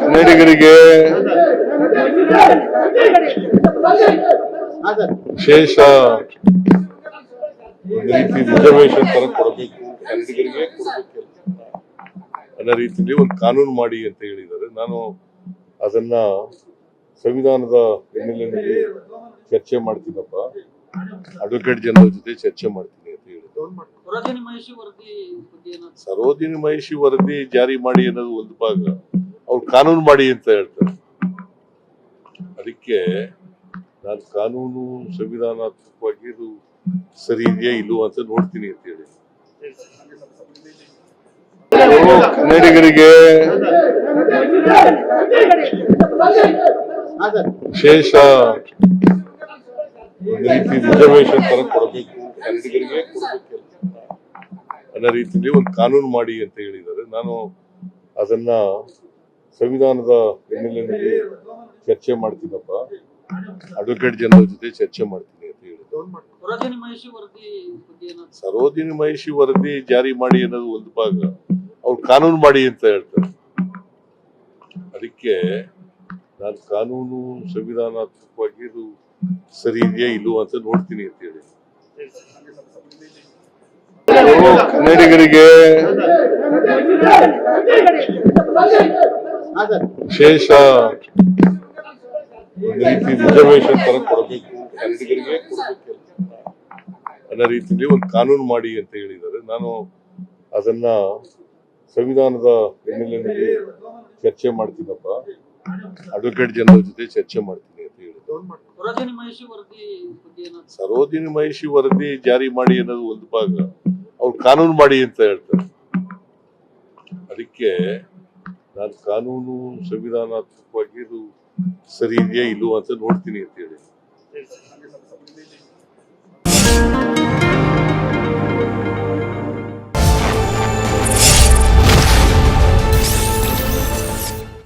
ಕನ್ನಡಿಗರಿಗೆ ವಿಶೇಷ ಒಂದು ರೀತಿ ರಿಸರ್ವೇಶನ್ ತರ ಕೊಡಬೇಕು. ಕನ್ನಡಿಗರಿಗೆ ಕೊಡಬೇಕು ಅನ್ನೋ ರೀತಿಯಲ್ಲಿ ಒಂದು ಕಾನೂನು ಮಾಡಿ ಅಂತ ಹೇಳಿದ್ದಾರೆ. ನಾನು ಅದನ್ನ ಸಂವಿಧಾನದ ಹಿನ್ನೆಲೆಯಲ್ಲಿ ಚರ್ಚೆ ಮಾಡ್ತೀನಪ್ಪ. ಅಡ್ವೊಕೇಟ್ ಜನರಲ್ ಜೊತೆ ಚರ್ಚೆ ಮಾಡ್ತೀನಿ ಅಂತ ಹೇಳಿದ್ರು ಸರೋಜಿನಿ ಮಹಿಷಿ ವರದಿ ಜಾರಿ ಮಾಡಿ ಅನ್ನೋದು ಒಂದು ಭಾಗ. ಕಾನೂನು ಮಾಡಿ ಅಂತ ಹೇಳ್ತಾರೆ. ಅದಕ್ಕೆ ನಾನು ಕಾನೂನು ಸಂವಿಧಾನಾತ್ಮಕವಾಗಿ ಇದು ಸರಿ ಇದೆಯಾ ಇಲ್ವೋ ಅಂತ ನೋಡ್ತೀನಿ ಅಂತ ಹೇಳಿ. ಕನ್ನಡಿಗರಿಗೆ ವಿಶೇಷ ರೀತಿ ರಿಸರ್ವೇಶನ್ ತರ ಕೊಡಬೇಕು ಕನ್ನಡಿಗರಿಗೆ ಅನ್ನೋ ರೀತಿಯಲ್ಲಿ ಒಂದು ಕಾನೂನು ಮಾಡಿ ಅಂತ ಹೇಳಿದ್ದಾರೆ. ನಾನು ಅದನ್ನ ಸಂವಿಧಾನದ ಹಿನ್ನೆಲೆಯಲ್ಲಿ ಚರ್ಚೆ ಮಾಡ್ತೀನಪ್ಪ. ಅಡ್ವೊಕೇಟ್ ಜನರಲ್ ಜೊತೆ ಚರ್ಚೆ ಮಾಡ್ತೀನಿ ಅಂತ ಹೇಳಿದ್ರು. ಸರೋಜಿನಿ ಮಹಿಷಿ ವರದಿ ಜಾರಿ ಮಾಡಿ ಅನ್ನೋದು ಒಂದು ಭಾಗ. ಅವ್ರು ಕಾನೂನು ಮಾಡಿ ಅಂತ ಹೇಳ್ತಾರೆ. ಅದಕ್ಕೆ ನಾನು ಕಾನೂನು ಸಂವಿಧಾನಾತ್ಮಕವಾಗಿ ಇದು ಸರಿ ಇದೆಯಾ ಇಲ್ವೋ ಅಂತ ನೋಡ್ತೀನಿ ಅಂತ ಹೇಳಿ. ಕನ್ನಡಿಗರಿಗೆ ವಿಶೇಷ ಒಂದು ರೀತಿ ರಿಸರ್ವೇಶನ್ ತರ ಕೊಡಬೇಕು ಕನ್ನಡಿಗರಿಗೆ ಕೊಡಬೇಕು ಅನ್ನೋ ರೀತಿಯಲ್ಲಿ ಒಂದು ಕಾನೂನು ಮಾಡಿ ಅಂತ ಹೇಳಿದ್ದಾರೆ. ನಾನು ಅದನ್ನ ಸಂವಿಧಾನದ ಹಿನ್ನೆಲೆಯಲ್ಲಿ ಚರ್ಚೆ ಮಾಡ್ತೀನಪ್ಪ. ಅಡ್ವೊಕೇಟ್ ಜನರಲ್ ಜೊತೆ ಚರ್ಚೆ ಮಾಡ್ತೀನಿ ಅಂತ ಹೇಳಿದ್ರು ಮಹೇಶಿ ಸರೋಜಿನಿ ಮಹಿಷಿ ವರದಿ ಜಾರಿ ಮಾಡಿ ಅನ್ನೋದು ಒಂದು ಭಾಗ. ಅವ್ರು ಕಾನೂನು ಮಾಡಿ ಅಂತ ಹೇಳ್ತಾರೆ. ಅದಕ್ಕೆ ನಾನು ಕಾನೂನು ಸಂವಿಧಾನಾತ್ಮಕವಾಗಿ ಇದು ಸರಿ ಇದೆಯಾ ಇಲ್ವೋ ಅಂತ ನೋಡ್ತೀನಿ ಅಂತ ಹೇಳಿ